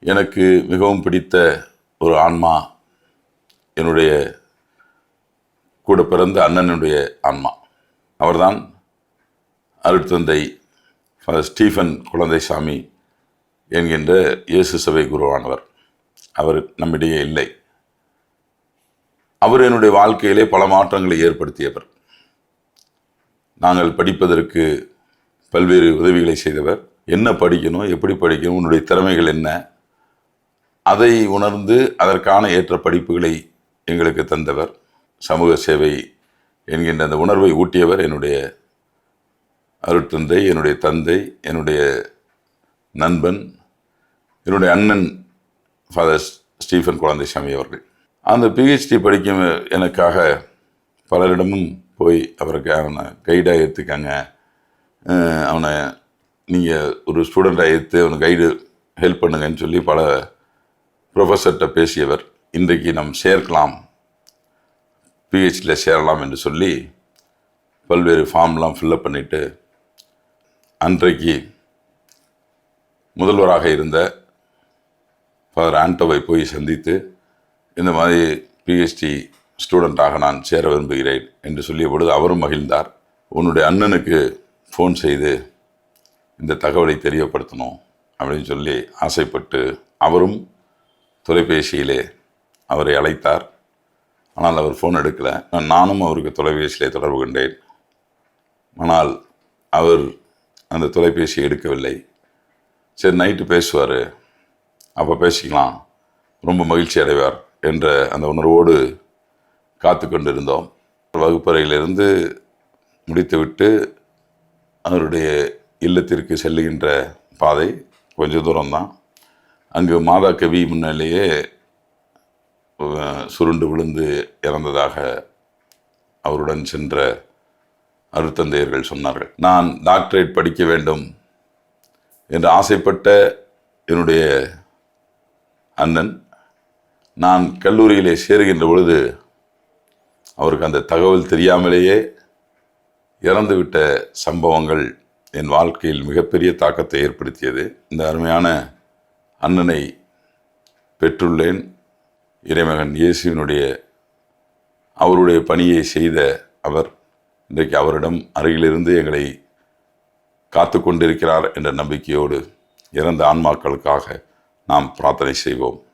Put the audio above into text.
எனக்கு மிகவும் பிடித்த ஒரு ஆன்மா என்னுடைய கூட பிறந்த அண்ணனுடைய ஆன்மா. அவர்தான் அருட்தந்தை ஸ்டீஃபன் ஸ்டீஃபன் குழந்தைசாமி என்கின்ற இயேசு சபை குருவானவர். அவர் நம்மிடையே இல்லை. அவர் என்னுடைய வாழ்க்கையிலே பல மாற்றங்களை ஏற்படுத்தியவர். நாங்கள் படிப்பதற்கு பல்வேறு உதவிகளை செய்தவர். என்ன படிக்கணும் எப்படி படிக்கணும் உன்னுடைய திறமைகள் என்ன அதை உணர்ந்து அதற்கான ஏற்ற படிப்புகளை எங்களுக்கு தந்தவர். சமூக சேவை என்கின்ற அந்த உணர்வை ஊட்டியவர் என்னுடைய அருட்தந்தை என்னுடைய தந்தை என்னுடைய நண்பன் என்னுடைய அண்ணன் ஃபாதர் ஸ்டீஃபன் குழந்தைசாமி அவர்கள். அந்த பிஹெச்டி படிக்கும் எனக்காக பலரிடமும் போய் அவருக்கு அவனை கைடாக ஏற்றுக்காங்க அவனை நீங்கள் ஒரு ஸ்டூடெண்ட்டாக ஏற்று அவனை கைடு ஹெல்ப் பண்ணுங்கன்னு சொல்லி பல ப்ரொஃபஸர்கிட்ட பேசியவர் இன்றைக்கு நம் சேர்க்கலாம் பிஹெச்டியில் சேரலாம் என்று சொல்லி பல்வேறு ஃபார்ம்லாம் ஃபில்லப் பண்ணிவிட்டு அன்றைக்கு முதல்வராக இருந்த ஃபாதர் ஆண்டோவை போய் சந்தித்து இந்த மாதிரி பிஹெச்டி ஸ்டூடெண்ட்டாக நான் சேர விரும்புகிறேன் என்று சொல்லிய பொழுது அவரும் மகிழ்ந்தார். உன்னுடைய அண்ணனுக்கு ஃபோன் செய்து இந்த தகவலை தெரியப்படுத்தணும் அப்படின்னு சொல்லி ஆசைப்பட்டு அவரும் தொலைபேசியிலே அவரை அழைத்தார். ஆனால் அவர் ஃபோன் எடுக்கலை. நானும் அவருக்கு தொலைபேசியிலே தொடர்பு கொண்டேன். ஆனால் அவர் அந்த தொலைபேசி எடுக்கவில்லை. சரி நைட்டு பேசுவார். அப்போ பேசிக்கலாம். ரொம்ப மகிழ்ச்சி அடைவார் என்ற அந்த உணர்வோடு காத்து கொண்டிருந்தோம். வகுப்பறையிலிருந்து முடித்துவிட்டு அவருடைய இல்லத்திற்கு செல்லுகின்ற பாதை கொஞ்சம் தூரம்தான். அங்கு மாதா கவி முன்னிலேயே சுருண்டு விழுந்து இறந்ததாக அவருடன் சென்ற அருத்தந்தையர்கள் சொன்னார்கள். நான் டாக்டரேட் படிக்க வேண்டும் என்று ஆசைப்பட்ட என்னுடைய அண்ணன் நான் கல்லூரியிலே சேருகின்ற பொழுது அவருக்கு அந்த தகவல் தெரியாமலேயே இறந்துவிட்ட சம்பவங்கள் என் வாழ்க்கையில் மிகப்பெரிய தாக்கத்தை ஏற்படுத்தியது. இந்த அருமையான அண்ணனை பெற்றுள்ளேன். இறைமகன் இயேசுவினுடைய அவருடைய பணியை செய்த அவர் இன்றைக்கு அவரிடம் அருகிலிருந்து எங்களை காத்து கொண்டிருக்கிறார் என்ற நம்பிக்கையோடு இறந்த ஆன்மாக்களுக்காக நாம் பிரார்த்தனை செய்வோம்.